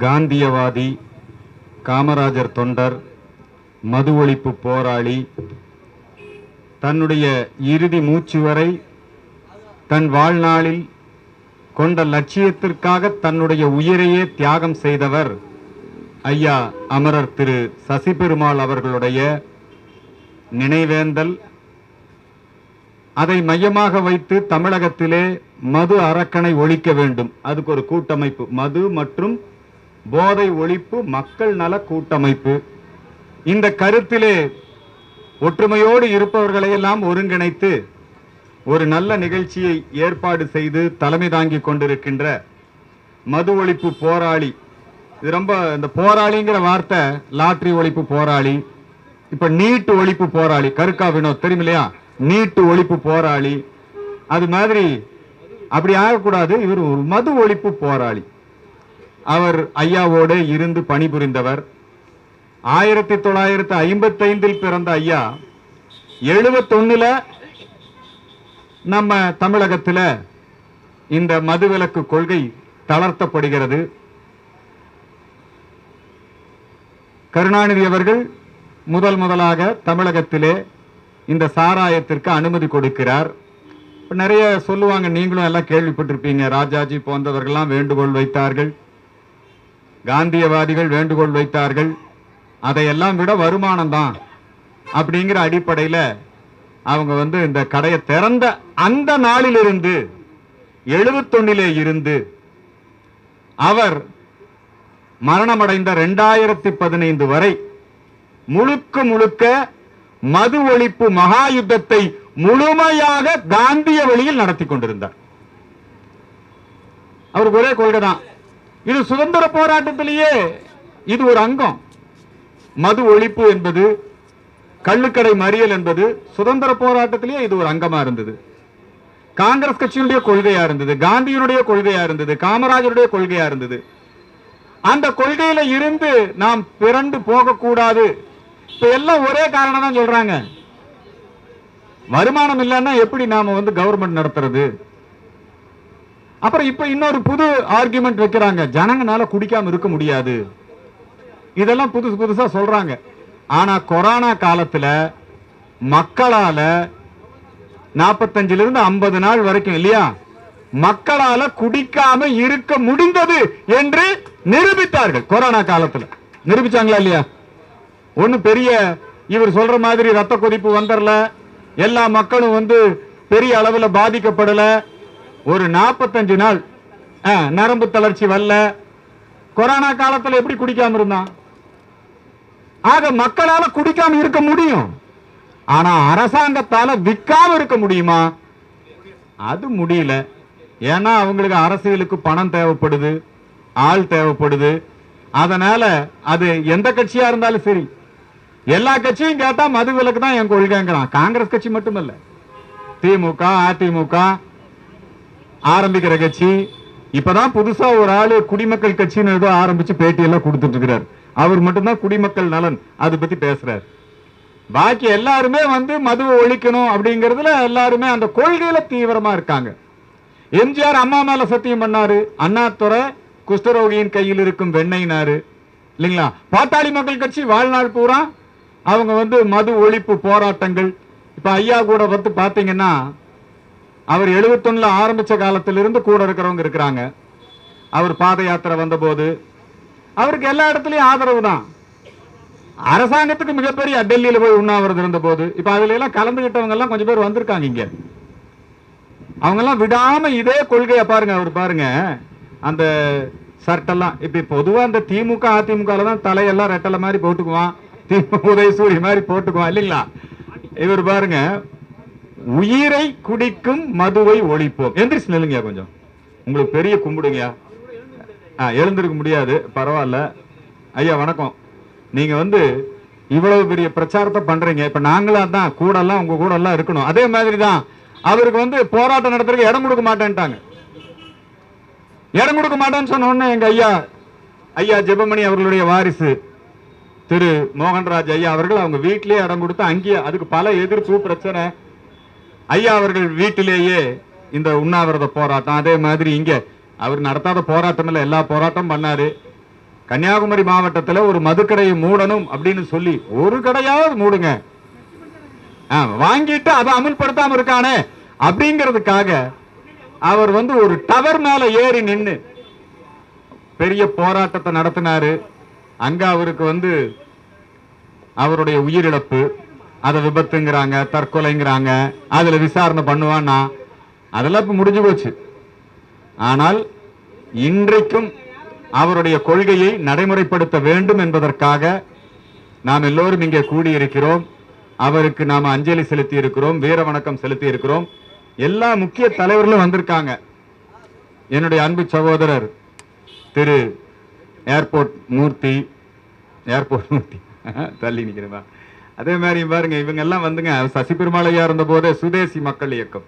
காந்தியவாதி காமராஜர் தொண்டர் மது ஒழிப்பு போராளி தன்னுடைய இறுதி மூச்சு வரை தன் வாழ்நாளில் கொண்ட லட்சியத்திற்காக தன்னுடைய உயிரையே தியாகம் செய்தவர் ஐயா அமரர் திரு சசிபெருமாள் அவர்களுடைய நினைவேந்தல். அதை மையமாக வைத்து தமிழகத்திலே மது அரக்கனை ஒழிக்க வேண்டும். அதுக்கு ஒரு கூட்டமைப்பு. மது மற்றும் போதை ஒழிப்பு மக்கள் நல கூட்டமைப்பு. இந்த கருத்திலே ஒற்றுமையோடு இருப்பவர்களையெல்லாம் ஒருங்கிணைத்து ஒரு நல்ல நிகழ்ச்சியை ஏற்பாடு செய்து தலைமை தாங்கி கொண்டிருக்கின்ற மது ஒழிப்பு போராளி. இது ரொம்ப இந்த போராளிங்கிற வார்த்தை லாட்ரி ஒழிப்பு போராளி. இப்ப நீட்டு ஒழிப்பு போராளி. கருக்கா வினோத் தெரியும் இல்லையா? நீட்டு ஒழிப்பு போராளி. அது மாதிரி அப்படி ஆகக்கூடாது. இவர் ஒரு மது ஒழிப்பு போராளி. அவர் ஐயாவோடு இருந்து பணிபுரிந்தவர். ஆயிரத்தி தொள்ளாயிரத்தி ஐம்பத்தி ஐந்தில் பிறந்த ஐயா எழுபத்தொன்னுல நம்ம தமிழகத்துல இந்த மதுவிலக்கு கொள்கை தளர்த்தப்படுகிறது. கருணாநிதி அவர்கள் முதல் முதலாக தமிழகத்திலே இந்த சாராயத்திற்கு அனுமதி கொடுக்கிறார். நிறைய சொல்லுவாங்க நீங்களும் எல்லாம் கேள்விப்பட்டிருப்பீங்க ராஜாஜி போன்றவர்கள்லாம் வேண்டுகோள் வைத்தார்கள். காந்தியவாதிகள் வேண்டுகோள் வைத்தார்கள். அதையெல்லாம் விட வருமானம் தான் அப்படிங்கிற அடிப்படையில அவங்க வந்து இந்த கடையை திறந்த அந்த நாளிலிருந்து எழுபத்தொன்னிலே இருந்து அவர் மரணமடைந்த ரெண்டாயிரத்தி பதினைந்து வரை முழுக்க முழுக்க மது ஒழிப்பு மகா யுத்தத்தை முழுமையாக காந்திய வழியில் நடத்தி கொண்டிருந்தார். அவருக்கு ஒரே கொள்கை தான் இது சுதந்திர போராட்டத்திலேயே இது ஒரு அங்கம். மது ஒழிப்பு என்பது கள்ளுக்கடை மறியல் என்பது சுதந்திர போராட்டத்திலேயே இது ஒரு அங்கமா இருந்தது. காங்கிரஸ் கட்சியினுடைய கொள்கையா இருந்தது காந்தியினுடைய கொள்கையா இருந்தது காமராஜருடைய கொள்கையா இருந்தது. அந்த கொள்கையில இருந்து நாம் பிறண்டு போகக்கூடாது. இப்ப எல்லாம் ஒரே காரணம் தான் சொல்றாங்க. வருமானம் இல்லைன்னா எப்படி நாம வந்து கவர்மெண்ட் நடத்துறது? அப்புறம் இப்ப இன்னொரு புது ஆர்குமெண்ட் வைக்கிறாங்க. ஜனங்கனால குடிக்காம இருக்க முடியாது. இதெல்லாம் புதுசு புதுசா சொல்றாங்க. ஆனா கொரோனா காலத்துல மக்களால நாற்பத்தஞ்சுல இருந்து ஐம்பது நாள் வரைக்கும் இல்லையா? மக்களால குடிக்காம இருக்க முடிந்தது என்று நிரூபித்தார்கள் கொரோனா காலத்துல. நிரூபிச்சாங்களா இல்லையா? ஒண்ணு பெரிய இவர் சொல்ற மாதிரி ரத்த கொதிப்பு வந்துடல எல்லா மக்களும் வந்து பெரிய அளவுல பாதிக்கப்படலை. ஒரு நாற்பத்தஞ்சு நாள். ஆ, நரம்பு தளர்ச்சி வரல. கொரோனா காலத்தில் எப்படி குடிக்காம இருந்தான்? ஆக மக்களால குடிக்காம இருக்க முடியும். ஆனா அரசாங்கத்தால விற்காம இருக்க முடியுமா? அது முடியல. ஏன்னா அவங்களுக்கு அரசியலுக்கு பணம் தேவைப்படுது ஆள் தேவைப்படுது. அதனால அது எந்த கட்சியா இருந்தாலும் சரி. எல்லா கட்சியும் கேட்டா மது விலக்கு தான் என் கொள்கைங்கிறான். காங்கிரஸ் கட்சி மட்டுமல்ல. திமுக அதிமுக ஆரம்பிக்கிற கட்சி இப்பதான் புதுசா ஒரு ஆளு குடிமக்கள் கட்சின்னு ஏதோ ஆரம்பிச்சு பேட்டி எல்லாம் கொடுத்துட்டு இருக்கிறார் அவர் மட்டும்தான் குடிமக்கள் நலன் அதை பத்தி பேசுறாரு. பாக்கி எல்லாருமே வந்து மதுவை ஒழிக்கணும் அப்படிங்கறதுல எல்லாருமே அந்த கொள்கையில தீவிரமா இருக்காங்க. எம்ஜிஆர் அம்மா மேல சத்தியம் பண்ணாரு. அண்ணாத்துறை குஷ்டரோகியின் கையில் இருக்கும் வெண்ணெய்னாரு இல்லைங்களா? பாட்டாளி மக்கள் கட்சி வாழ்நாள் பூரா அவங்க வந்து மது ஒழிப்பு போராட்டங்கள். இப்ப ஐயா கூட வந்து பாத்தீங்கன்னா அவர் எழுபத்தொன்னுல ஆரம்பிச்ச காலத்திலிருந்து கூட இருக்கிறவங்க இருக்கிறாங்க. அவர் பாத யாத்திரை வந்தபோது அவருக்கு எல்லா இடத்துலயும் ஆதரவு தான். அரசாங்கத்துக்கு மிகப்பெரிய டெல்லியில போய் உண்ணாவிரதம் இருந்த போது இப்ப அதுல எல்லாம் கலந்துகிட்டவங்க எல்லாம் கொஞ்சம் பேர் வந்திருக்காங்க இங்க. அவங்க எல்லாம் விடாம இதே கொள்கையை பாருங்க அவர் பாருங்க. அந்த சர்ட்டெல்லாம் இப்ப பொதுவா அந்த திமுக அதிமுக தான் தலையெல்லாம் ரெட்டலை மாதிரி போட்டுக்குவான். திமுக உதயசூரி மாதிரி போட்டுக்குவான் இல்லைங்களா? இவர் பாருங்க உயிரை குடிக்கும் மதுவை ஒழிப்போம். எந்திரிச்சு நில்லுங்க கொஞ்சம். உங்களுக்கு பெரிய கும்பிடுங்க ஆ, எழுந்திருக்க முடியாது பரவாயில்ல. ஐயா வணக்கம். நீங்க வந்து இவ்வளவு பெரிய பிரச்சாரத்தை பண்றீங்க. இப்ப நாங்களா தான் கூட எல்லாம் உங்க கூட எல்லாம் இருக்கணும். அதே மாதிரி தான் அவருக்கு வந்து போராட்டம் நடத்துறதுக்கு இடம் கொடுக்க மாட்டேன்ட்டாங்க. இடம் கொடுக்க மாட்டேன்னு சொன்ன உடனே எங்க ஐயா ஐயா ஜெபமணி அவர்களுடைய வாரிசு திரு மோகன்ராஜ் ஐயா அவர்கள் அவங்க வீட்லயே இடம் கொடுத்து அங்கேயே அதுக்கு பல எதிர்ப்பு பிரச்சனை ஐயா அவர்கள் வீட்டிலேயே இந்த உண்ணாவிரத போராட்டம் அதே மாதிரி இங்கே. அவர் நடத்தாத போராட்டம் இல்லை எல்லா போராட்டம் பண்ணாரு. கன்னியாகுமரி மாவட்டத்தில் ஒரு மதுக்கடையை மூடணும் அப்படின்னு சொல்லி ஒரு கடையாவது மூடுங்க. ஆ, வாங்கிட்டு அதை அமுல்படுத்தாம இருக்கானே அப்படிங்கிறதுக்காக அவர் வந்து ஒரு டவர் மேல ஏறி நின்று பெரிய போராட்டத்தை நடத்தினாரு. அங்க அவருக்கு வந்து அவருடைய உயிரிழப்பு. அதை விபத்துங்கிறாங்க தற்கொலைங்கிறாங்க அதில் விசாரணை பண்ணுவான்னா அதெல்லாம் இப்போ முடிஞ்சு போச்சு. ஆனால் இன்றைக்கும் அவருடைய கொள்கையை நடைமுறைப்படுத்த வேண்டும் என்பதற்காக நாம் எல்லோரும் இங்கே கூடியிருக்கிறோம். அவருக்கு நாம் அஞ்சலி செலுத்தி இருக்கிறோம் வீர வணக்கம் செலுத்தி இருக்கிறோம் எல்லா முக்கிய தலைவர்களும் வந்திருக்காங்க. என்னுடைய அன்பு சகோதரர் திரு ஏர்போர்ட் மூர்த்தி ஏர்போர்ட் மூர்த்தி. தள்ளி நிற்கிறேன் அதே மாதிரி பாருங்க இவங்க எல்லாம் வந்துங்க சசி பெருமாளையா இருந்த போதே சுதேசி மக்கள் இயக்கம்.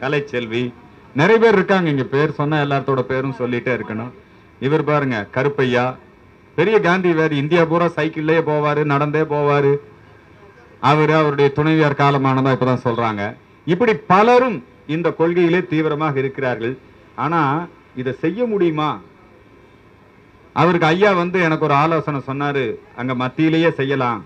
கலைச்செல்வி நிறைய பேர் இருக்காங்க இங்க பேர் சொன்னா எல்லாத்தோட பேரும் சொல்லிட்டே இருக்கணும். இவர் பாருங்க கருப்பையா. பெரிய காந்தி வேறு இந்தியா பூரா சைக்கிள்லயே போவாரு நடந்தே போவாரு. அவரு அவருடைய துணைவியார் காலமானதா இப்பதான் சொல்றாங்க. இப்படி பலரும் இந்த கொள்கையிலே தீவிரமாக இருக்கிறார்கள். ஆனா இதை செய்ய முடியுமா? அவருக்கு ஐயா வந்து எனக்கு ஒரு ஆலோசனை சொன்னாரு அங்க மத்தியிலேயே செய்யலாம்.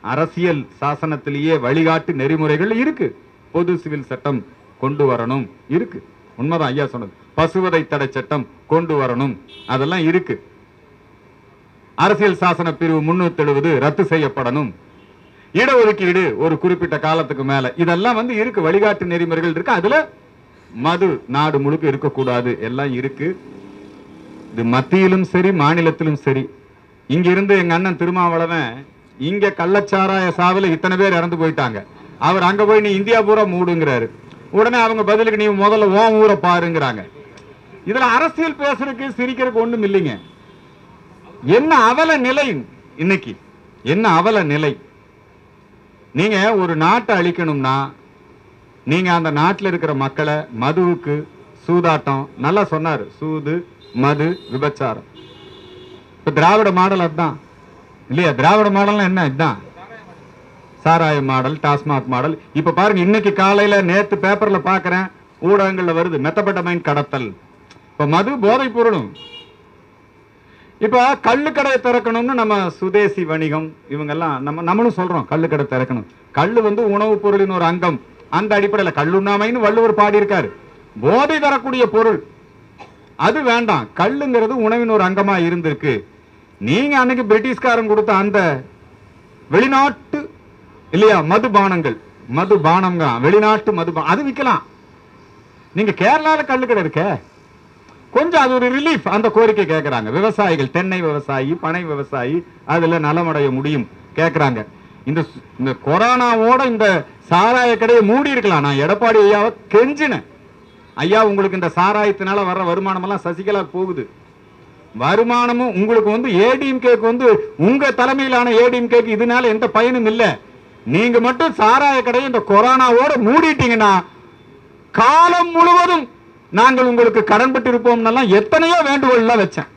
அரசியல் சாசனத்திலேயே வழிகாட்டு நெறிமுறைகள் இருக்கு. பொது சிவில் சட்டம் கொண்டு வரணும் இருக்கு. உண்மைதான் ஐயா சொன்னது. பசுவதை தடை சட்டம் கொண்டு வரணும். அதெல்லாம் இருக்கு. அரசியல் சாசன பிரிவு முன்னூத்தி எழுபது ரத்து செய்யப்படணும். இடஒதுக்கீடு ஒரு குறிப்பிட்ட காலத்துக்கு மேல. இதெல்லாம் வந்து இருக்கு. வழிகாட்டு நெறிமுறைகள் இருக்கு. அதுல மது நாடு முழுக்க இருக்கக்கூடாது. எல்லாம் இருக்கு. இது மத்தியிலும் சரி மாநிலத்திலும் சரி. இங்கிருந்து எங்க அண்ணன் திருமாவளவன் இங்க கள்ளச்சாராய சாவில் இத்தனை பேர் இறந்து போயிட்டாங்க. அவர் அங்க போய் நீ இந்தியா பூரா மூடுங்கிறாரு. உடனே அவங்க பதிலுக்கு நீ முதல்ல ஓம் ஊரை பாருங்கிறாங்க. இதுல அரசியல் பேசுறதுக்கு சிரிக்கிறதுக்கு ஒண்ணும் இல்லைங்க. என்ன அவல நிலை இன்னைக்கு? என்ன அவல நிலை? நீங்க ஒரு நாட்டை அழிக்கணும்னா நீங்க அந்த நாட்டில் இருக்கிற மக்களை மதுவுக்கு சூதாட்டம் நல்லா சொன்னார். சூது மது விபச்சாரம். இப்ப திராவிட மாடல் அதுதான். இல்லையா? திராவிட மாடல்னா என்ன? இதுதான் சாராய மாடல் டாஸ்மாக் மாடல். இப்ப பாருங்க இன்னைக்கு காலையில நேத்து பேப்பர்ல பாக்குறேன் ஊடகங்கள்ல வருது மெத்தப்பட்டமைன் கடத்தல். இப்ப மது போதை பொருளும். இப்ப கடையை திறக்கணும்னு நம்ம சுதேசி வணிகம் இவங்கெல்லாம் நம்ம நம்மளும் சொல்றோம் கள்ளுக்கடை திறக்கணும். கல்லு வந்து உணவுப் பொருளின் ஒரு அங்கம். அந்த அடிப்படையில் கல்லுண்ணாமைன்னு வள்ளுவர் பாடியிருக்காரு. போதை தரக்கூடிய பொருள். அது வேண்டாம். கல்லுங்கிறது உணவின் ஒரு அங்கமா இருந்திருக்கு. நீங்க அன்னைக்கு பிரிட்டிஷ்காரன் கொடுத்த அந்த வெளிநாட்டு இல்லையா மதுபானங்கள். மது வெளிநாட்டு மது அது விற்கலாம். நீங்க கேரளால கள்ளுக்கடை இருக்க. கொஞ்சம் அது ஒரு ரிலீஃப் அந்த கோரிக்கை கேட்கறாங்க விவசாயிகள் தென்னை விவசாயி பனை விவசாயி அதுல நலமடைய முடியும் கேட்கறாங்க இந்த இந்த கொரோனாவோட இந்த சாராய கடையை மூடி இருக்கலாம். நான் எடப்பாடி ஐயாவை கெஞ்சினேன். ஐயா உங்களுக்கு இந்த சாராயத்தினால வர்ற வருமானம் எல்லாம் சசிகலா போகுது. வருமானமும் உங்களுக்கு வந்து ஏடிஎம்கேக்கு வந்து உங்க தலைமையிலான ஏடிஎம்கேக்கு இதனால எந்த பயனும் இல்லை. நீங்க மட்டும் சாராய கடையை இந்த கொரோனாவோட மூடிட்டீங்கன்னா காலம் முழுவதும் நாங்கள் உங்களுக்கு கடன்பட்டு இருப்போம்னெல்லாம் எத்தனையோ வேண்டுகோள்லாம் வச்சேன்.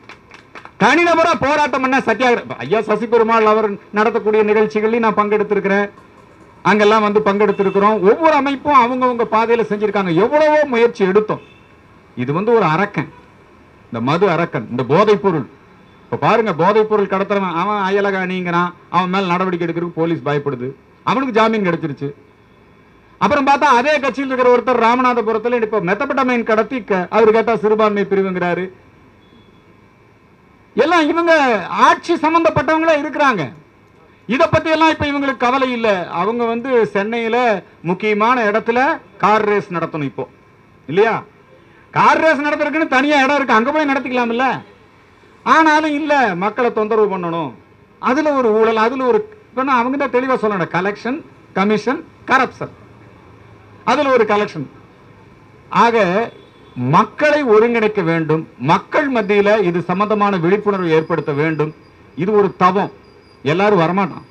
தனிநபரா போராட்டம் பண்ண சத்தியாகிர ஐயா சசி பெருமாள் அவர் நடத்தக்கூடிய நிகழ்ச்சிகள்லையும் நான் பங்கெடுத்திருக்கிறேன். அங்கெல்லாம் வந்து பங்கெடுத்திருக்கிறோம். ஒவ்வொரு அமைப்பும் அவங்கவுங்க பாதையில் செஞ்சிருக்காங்க. எவ்வளவோ முயற்சி எடுத்தோம். இது வந்து ஒரு அரக்கன். இந்த மது அரக்கன் இந்த போதைப் பொருள் இப்ப பாருங்க போதைப் பொருள் கடத்துறவன் அவன் அயலகாணிங்கிறான் அவன் மேல நடவடிக்கை எடுக்கிறதுக்கு போலீஸ் பயப்படுது. அவனுக்கு ஜாமீன் கிடைச்சிருச்சு. அப்புறம் பார்த்தா அதே கட்சியில் இருக்கிற ஒருத்தர் ராமநாதபுரத்துல இப்ப மெத்தப்பட்டமைன் கடத்தி அவர் அவரு கேட்டா சிறுபான்மை பிரிவுங்கிறாரு. எல்லாம் இவங்க ஆட்சி சம்பந்தப்பட்டவங்களா இருக்கிறாங்க. இத பத்தி எல்லாம் இப்ப இவங்களுக்கு கவலை இல்ல. அவங்க வந்து சென்னையில முக்கியமான இடத்துல கார் ரேஸ் நடத்தணும் இப்போ. இல்லையா? கார் ரேஸ் நடத்துறதுக்குன்னு தனியாக இடம் இருக்குது அங்கே போய் நடத்திக்கலாம்ல? ஆனாலும் இல்லை மக்களை தொந்தரவு பண்ணணும். அதில் ஒரு ஊழல் அதில் ஒரு இப்போ நான் அவங்க தான் தெளிவாக சொல்லணும் கலெக்ஷன் கமிஷன் கரப்ஷன் அதில் ஒரு கலெக்ஷன் ஆக மக்களை ஒருங்கிணைக்க வேண்டும். மக்கள் மத்தியில் இது சம்பந்தமான விழிப்புணர்வு ஏற்படுத்த வேண்டும். இது ஒரு தவம். எல்லாரும் வரமாட்டான்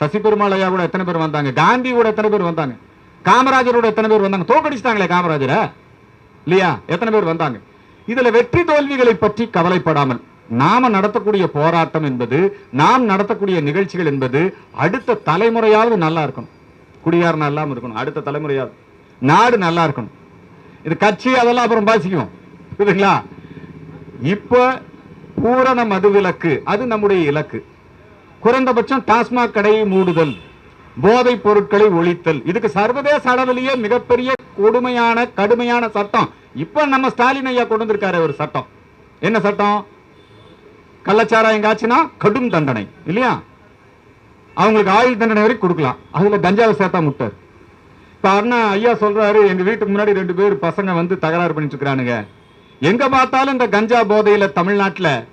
சசி பெருமாள் ஐயாவோட எத்தனை பேர் வந்தாங்க? காந்தியோட எத்தனை பேர் வந்தாங்க? காமராஜரோட எத்தனை பேர் வந்தாங்க? தோக்கடிச்சிட்டாங்களே காமராஜரை. இல்லையா எத்தனை பேர் வந்தாங்க? இதுல வெற்றி தோல்விகளை பற்றி கவலைப்படாமல் நாம நடத்தக்கூடிய போராட்டம் என்பது நாம் நடத்தக்கூடிய நிகழ்ச்சிகள் என்பது அடுத்த தலைமுறையாவது நல்லா இருக்கணும். குடியார் நல்லா இருக்கணும் அடுத்த தலைமுறையாவது. நாடு நல்லா இருக்கணும். இது கட்சி அதெல்லாம் அப்புறம் பாசிக்குவோம் புரியுதுங்களா? இப்ப பூரண மதுவிலக்கு அது நம்முடைய இலக்கு. குறைந்தபட்சம் டாஸ்மாக் கடையை மூடுதல். போதைப் பொருட்களை ஒழித்தல். இதுக்கு சர்வதேச அளவிலேயே மிகப்பெரிய கொடுமையான கடுமையான சட்டம். இப்ப நம்ம ஸ்டாலின் ஐயா கொண்டு வந்திருக்காரு ஒரு சட்டம். என்ன சட்டம்? கள்ளச்சாராயம் காய்ச்சினா கடும் தண்டனை இல்லையா? அவங்களுக்கு ஆயுள் தண்டனை வரைக்கும் கொடுக்கலாம். அதுல கஞ்சாவை சேர்த்தா முட்டார். இப்ப அண்ணா ஐயா சொல்றாரு எங்க வீட்டுக்கு முன்னாடி ரெண்டு பேர் பசங்க வந்து தகராறு பண்ணிட்டு இருக்கானுங்க எங்க பார்த்தாலும் இந்த கஞ்சா போதையில தமிழ்நாட்டுல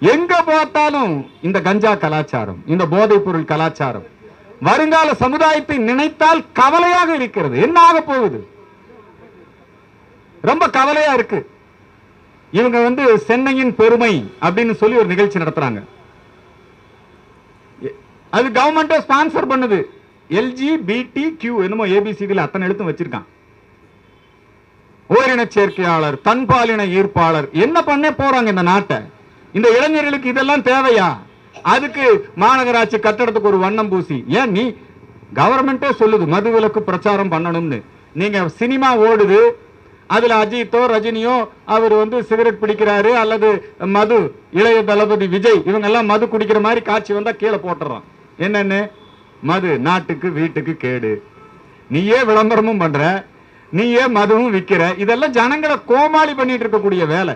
எங்க பார்த்தாலும் இந்த கஞ்சா கலாச்சாரம் இந்த போதைப் பொருள் கலாச்சாரம். வருங்கால சமுதாயத்தை நினைத்தால் கவலையாக இருக்கிறது. என்ன ஆக போகுது? ரொம்ப கவலையா இருக்கு. இவங்க வந்து சென்னையின் பெருமை அப்படின்னு சொல்லி ஒரு நிகழ்ச்சி நடத்துறாங்க. அது கவர்மெண்ட்டை ஸ்பான்சர் பண்ணுது. எல்ஜி பிடி கியூ என்னமோ ஏபிசிடியில் அத்தனை எழுத்தும் வச்சிருக்கான். ஓரின சேர்க்கையாளர் தன்பாலின ஈர்ப்பாளர் என்ன பண்ண போறாங்க இந்த நாட்டை? இந்த இளைஞர்களுக்கு இதெல்லாம் தேவையா? அதுக்கு மாநகராட்சி கட்டடத்துக்கு ஒரு வண்ணம் பூசி. ஏன் நீ கவர்மெண்டே சொல்லுது மது விலக்கு பிரச்சாரம் பண்ணணும்னு. நீங்க சினிமா ஓடுது அதுல அஜித்தோ ரஜினியோ அவர் வந்து சிகரெட் பிடிக்கிறாரு அல்லது மது இளைய தளபதி விஜய் இவங்க எல்லாம் மது குடிக்கிற மாதிரி காட்சி வந்தா கீழே போட்டுறோம் என்னன்னு? மது நாட்டுக்கு வீட்டுக்கு கேடு. நீயே விளம்பரமும் பண்ற நீயே மதுவும் விக்கிற. இதெல்லாம் ஜனங்களை கோமாளி பண்ணிட்டு இருக்கக்கூடிய வேலை.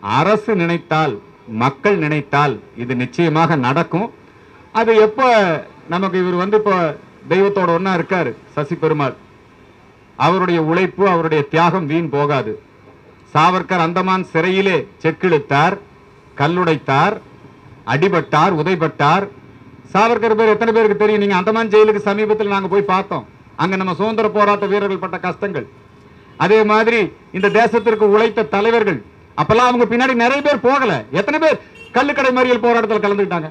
அரசு நினைத்தால் மக்கள் நினைத்தால் இது நிச்சயமாக நடக்கும். அது எப்போ நமக்கு இவர் வந்து இப்போ தெய்வத்தோட ஒன்றா இருக்கார் சசி பெருமாள் அவருடைய உழைப்பு அவருடைய தியாகம் வீண் போகாது. சாவர்கர் அந்தமான் சிறையிலே செக்கிழுத்தார் கல்லுடைத்தார் அடிபட்டார் உதைபட்டார். சாவர்கர் பேர் எத்தனை பேருக்கு தெரியும்? நீங்கள் அந்தமான் ஜெயிலுக்கு சமீபத்தில் நாங்கள் போய் பார்த்தோம். அங்கே நம்ம சுதந்திர போராட்ட வீரர்கள் பட்ட கஷ்டங்கள். அதே மாதிரி இந்த தேசத்திற்கு உழைத்த தலைவர்கள் அப்பெல்லாம் அவங்க பின்னாடி நிறைய பேர் போகல. எத்தனை பேர் கள்ளுக்கடை மறியல் போராட்டத்தில் கலந்துக்கிட்டாங்க?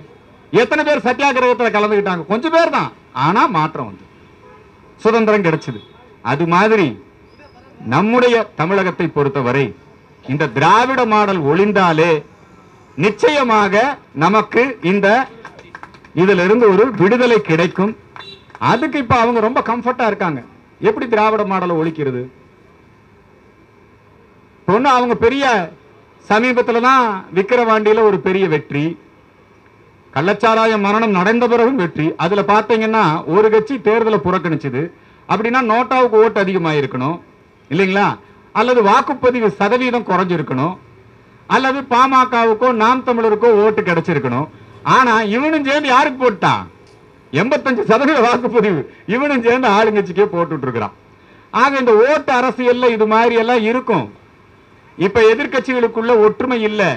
எத்தனை பேர் சத்தியாகிரகத்தில் கலந்துக்கிட்டாங்க? கொஞ்சம் பேர் தான். ஆனா மாற்றம் வந்து. சுதந்திரம் கிடைச்சது. அது மாதிரி நம்முடைய தமிழகத்தை பொறுத்தவரை இந்த திராவிட மாடல் ஒளிந்தாலே நிச்சயமாக நமக்கு இந்த இதுல இருந்து ஒரு விடுதலை கிடைக்கும். அதுக்கு இப்ப அவங்க ரொம்ப கம்ஃபர்ட்டா இருக்காங்க. எப்படி திராவிட மாடலை ஒழிக்கிறது? ஒன்று அவங்க பெரிய சமீபத்தில் தான் விக்கிரவாண்டியில் ஒரு பெரிய வெற்றி. கள்ளச்சாராய மரணம் நடந்த பிறகும் வெற்றி. அதில் பார்த்தீங்கன்னா ஒரு கட்சி தேர்தலை புறக்கணிச்சது. அப்படின்னா நோட்டாவுக்கு ஓட்டு அதிகமாயிருக்கணும். இல்லைங்களா? அல்லது வாக்குப்பதிவு சதவீதம் குறைஞ்சிருக்கணும். அல்லது பாமகவுக்கோ நாம் தமிழருக்கோ ஓட்டு கிடைச்சிருக்கணும். ஆனா இவனும் சேர்ந்து யாருக்கு போட்டான் எண்பத்தஞ்சு சதவீத வாக்குப்பதிவு. இவனும் சேர்ந்து ஆளுங்கட்சிக்கே போட்டுட்டு இருக்கிறான் ஆக இந்த ஓட்டு அரசியல்ல இது மாதிரி எல்லாம் இருக்கும். இப்ப எதிர்க்கட்சிகளுக்குள்ள ஒற்றுமை இல்லை.